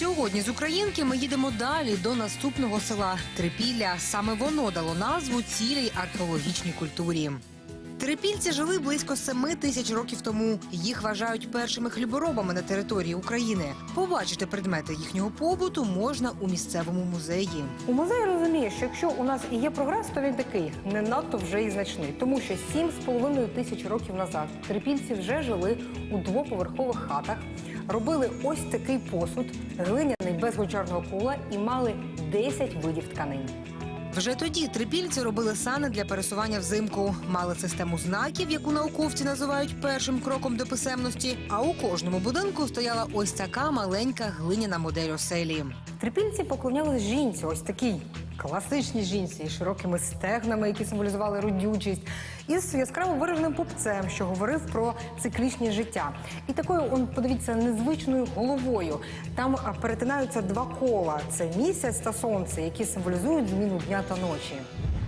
Сьогодні з Українки ми їдемо далі до наступного села Трипілля. Саме воно дало назву цілій археологічній культурі. Трипільці жили близько семи тисяч років тому. Їх вважають першими хліборобами на території України. Побачити предмети їхнього побуту можна у місцевому музеї. У музеї розуміє, що якщо у нас і є прогрес, то він такий не надто вже і значний, тому що сім з половиною тисяч років назад трипільці вже жили у двоповерхових хатах, робили ось такий посуд, глиняний без гончарного кола і мали 10 видів тканин. Вже тоді трипільці робили сани для пересування взимку, мали систему знаків, яку науковці називають першим кроком до писемності. А у кожному будинку стояла ось така маленька глиняна модель оселі. Трипільці поклонялись жінці, ось такій класичній жінці із широкими стегнами, які символізували родючість, і з яскраво вираженим пупцем, що говорив про циклічне життя. І такою, он подивіться, незвичною головою. Там перетинаються два кола: це місяць та сонце, які символізують зміну дня та ночі.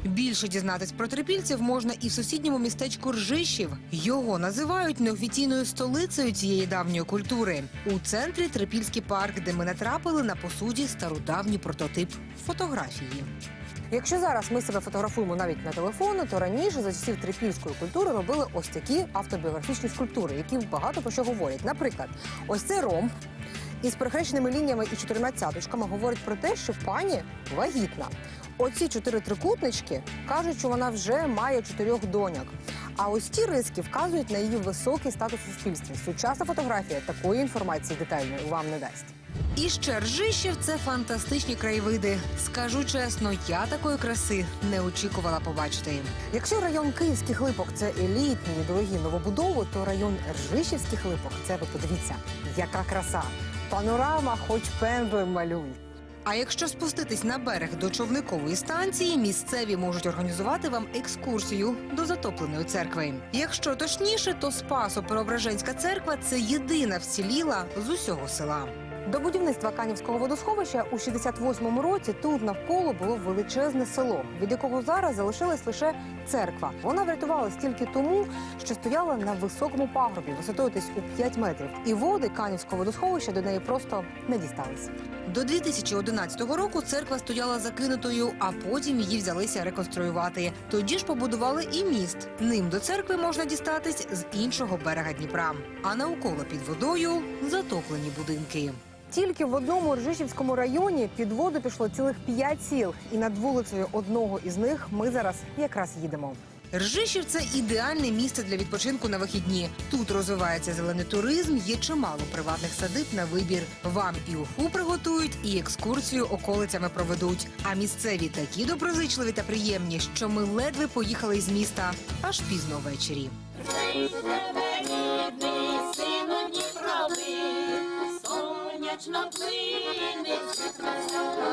Більше дізнатись про трипільців можна і в сусідньому містечку Ржищів. Його називають неофіційною столицею цієї давньої культури. У центрі Трипільський парк, де ми натрапили на посуді стародавній прототип фотографії. Якщо зараз ми себе фотографуємо навіть на телефони, то раніше за часів трипільської культури робили ось такі автобіографічні скульптури, які багато про що говорять. Наприклад, ось цей ромб із перехрещеними лініями і чотирма цяточками говорить про те, що пані вагітна. Оці чотири трикутнички кажуть, що вона вже має чотирьох доньок. А ось ті риски вказують на її високий статус у суспільстві. Сучасна фотографія такої інформації детальної вам не дасть. І ще Ржищів – це фантастичні краєвиди. Скажу чесно, я такої краси не очікувала побачити. Якщо район Київських липок це елітні і дорогі новобудови, то район Ржищівських липок це ви подивіться, яка краса. Панорама, хоч пензлем малюй. А якщо спуститись на берег до човникової станції, місцеві можуть організувати вам екскурсію до затопленої церкви. Якщо точніше, то Спасо-Преображенська церква це єдина вціліла з усього села. До будівництва Канівського водосховища у 68-му році тут навколо було величезне село, від якого зараз залишилась лише церква. Вона врятувалась тільки тому, що стояла на високому пагорбі, висотою десь у 5 метрів. І води Канівського водосховища до неї просто не дістались. До 2011 року церква стояла закинутою, а потім її взялися реконструювати. Тоді ж побудували і міст. Ним до церкви можна дістатись з іншого берега Дніпра. А навколо під водою затоплені будинки. Тільки в одному Ржишівському районі під воду пішло цілих п'ять сіл, і над вулицею одного із них ми зараз якраз їдемо. Ржишів це ідеальне місце для відпочинку на вихідні. Тут розвивається зелений туризм, є чимало приватних садиб на вибір. Вам і уху приготують, і екскурсію околицями проведуть. А місцеві такі доброзичливі та приємні, що ми ледве поїхали із міста аж пізно ввечері. Сонячно плине на